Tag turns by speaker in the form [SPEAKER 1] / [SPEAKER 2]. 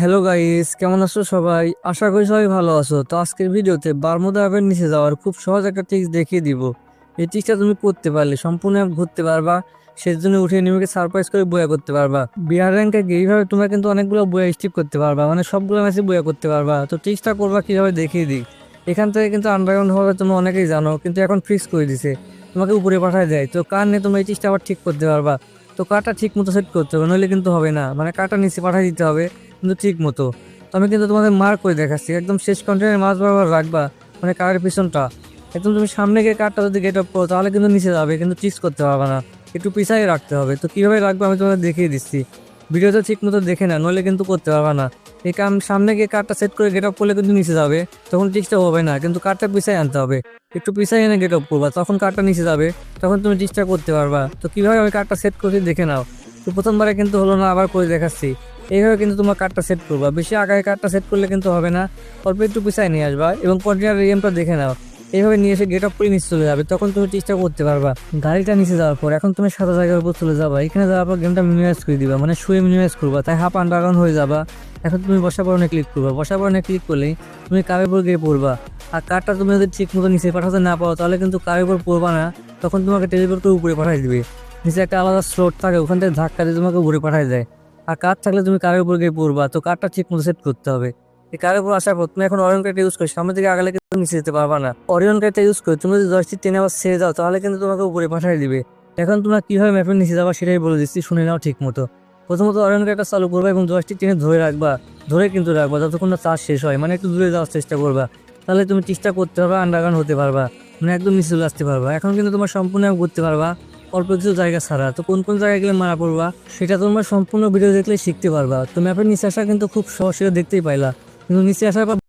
[SPEAKER 1] Hello guys কেমন আছো সবাই? আশা করি সবাই ভালো আছো। তো আজকের ভিডিওতে বারমুদা অ্যাপের নিচে যাওয়ার খুব সহজ একটা ট্রিক্স দেখিয়ে দিব। এই ট্রিক্সটা তুমি করতে পারলে, সম্পূর্ণ অ্যাপ ঘুরতে পারবা, সেজন্য উঠে নিমিকে সারপ্রাইজ করে বয়া করতে পারবা। বিহার র্যাঙ্কে এইভাবে তোমরা কিন্তু অনেকগুলো বয়া স্টিপ করতে পারবা মানে সবগুলো ম্যাচে বয়া করতে পারবা। তো ট্রিক্সটা করবা কীভাবে দেখিয়ে দিই? এখান থেকে কিন্তু আন্ডারগ্রাউন্ড হবে তোমরা অনেকেই জানো, কিন্তু এখন ফিক্স করে দিছে। তোমাকে উপরে পাঠায় দেয়। তো কার নিয়ে তোমরা এই ট্রিক্সটা আবার ঠিক করতে পারবা? তো কাটা ঠিক মতো সেট করতে হবে, নইলে কিন্তু হবে না। মানে কারটা নিচে পাঠিয়ে দিতে হবে। কিন্তু ঠিক মতো। তো আমি কিন্তু তোমাদের মার্ক করে দেখাচ্ছি। একদম শেষ কন্টেন্টের মাছ বরাবর রাখবা মানে কারের পিছনটা। একদম তুমি সামনে গিয়ে কারটা যদি গেট আপ করো, তাহলে কিন্তু নিচে যাবে, কিন্তু চিক্স করতে পারবে না। একটু পিছাই রাখতে হবে। তো কীভাবে রাখব আমি তোমাদের দেখিয়ে দিচ্ছি। ভিডিওটা ঠিক মতো দেখে না নইলে কিন্তু করতে পারবে না। এই কাম সামনে গিয়ে কারটা সেট করে গেট আপ করলে কিন্তু নিচে যাবে, তখন চিক্সটা হবে না, কিন্তু কারটা পিছাই আনতে হবে। একটু পিছাই এনে গেট আপ করবা, তখন কারটা নিচে যাবে, তখন তুমি চিক্সটা করতে পারবা। তো কীভাবে আমি কারটা সেট করে দেখে নাও। তো প্রথমবারে কিন্তু হলো না, আবার করে দেখাচ্ছি। এইভাবে কিন্তু তোমার কার্ডটা সেট করবা। বেশি আগায় কার্ডটা সেট করলে কিন্তু হবে না। অল্প একটু পিছায় নিয়ে আসবা এবং কন্টেনার রিএমটা দেখে নাও। এইভাবে নিয়ে এসে গেট অফ করে নিচে চলে যাবে। তখন তুমি চেষ্টা করতে পারবা। গাড়িটা নিচে যাওয়ার পর এখন তুমি সাদা জায়গার উপর চলে যাবা। এখানে যাওয়ার পর গেমটা মিনিমাইজ করে দিবা। মানে শুয়ে মিনিমাইজ করবা। তাই হাফ আন্ডারগ্রাউন্ড হয়ে যাবা। এখন তুমি বসা পড়নে ক্লিক করবা। বসা পড়নে ক্লিক করলেই তুমি কারের উপর গিয়ে পড়বা। আর কার্ডটা তুমি যদি ঠিক মতো নিচে পাঠাতে না পারো, তাহলে কিন্তু কারের উপর পড়বা না। তখন তোমাকে টেলিপোর্ট উপরে পাঠিয়ে দিবে। নিচে একটা আলাদা স্লোট থাকে। ওখান থেকে ধাক্কা দিয়ে তোমাকে উপরে পাঠিয়ে দেয়। আর কার থাকলে তুমি কারের উপর গিয়ে পড়বা, তো কারটা ঠিক মতো সেট করতে হবে। এই কারের উপর আসার পর তুমি এখন অরিয়ন কার্ডটা ইউজ করো সামনে থেকে আগালে কিন্তু নিচে যেতে পারবা না। অরিয়ন কার্ডটা ইউজ করে, তুমি যদি দশটি টেনে আবার ছেড়ে দাও, তাহলে কিন্তু তোমাকে উপরে পাঠিয়ে দিবে। এখন তোমরা কীভাবে ম্যাপের নিচে যাবা সেটাই বলে দিচ্ছি, শুনে নাও ঠিক মতো। প্রথমত অরিয়ন কার্ডটা চালু করবা এবং দশটি টেনে ধরে রাখবা, ধরে কিন্তু রাখবা যতক্ষণ না চার্জ শেষ হয় মানে একটু দূরে যাওয়ার চেষ্টা করবা। তাহলে তুমি চেষ্টা করতে পারবা আন্ডারগ্রাউন্ড হতে পারবা মানে একদম নিচে চলে আসতে পারবা। এখন কিন্তু তোমার সম্পূর্ণ ঘুরতে পারবা। অল্প কিছু জায়গা ছাড়া। তো কোন কোন জায়গায় গেলে মারা পড়বা, সেটা তোমরা সম্পূর্ণ ভিডিও দেখলে শিখতে পারবা। তো ম্যাপের নিচে আসা কিন্তু খুব সহজ দেখতেই পাইলা। কিন্তু নিচে আসার পর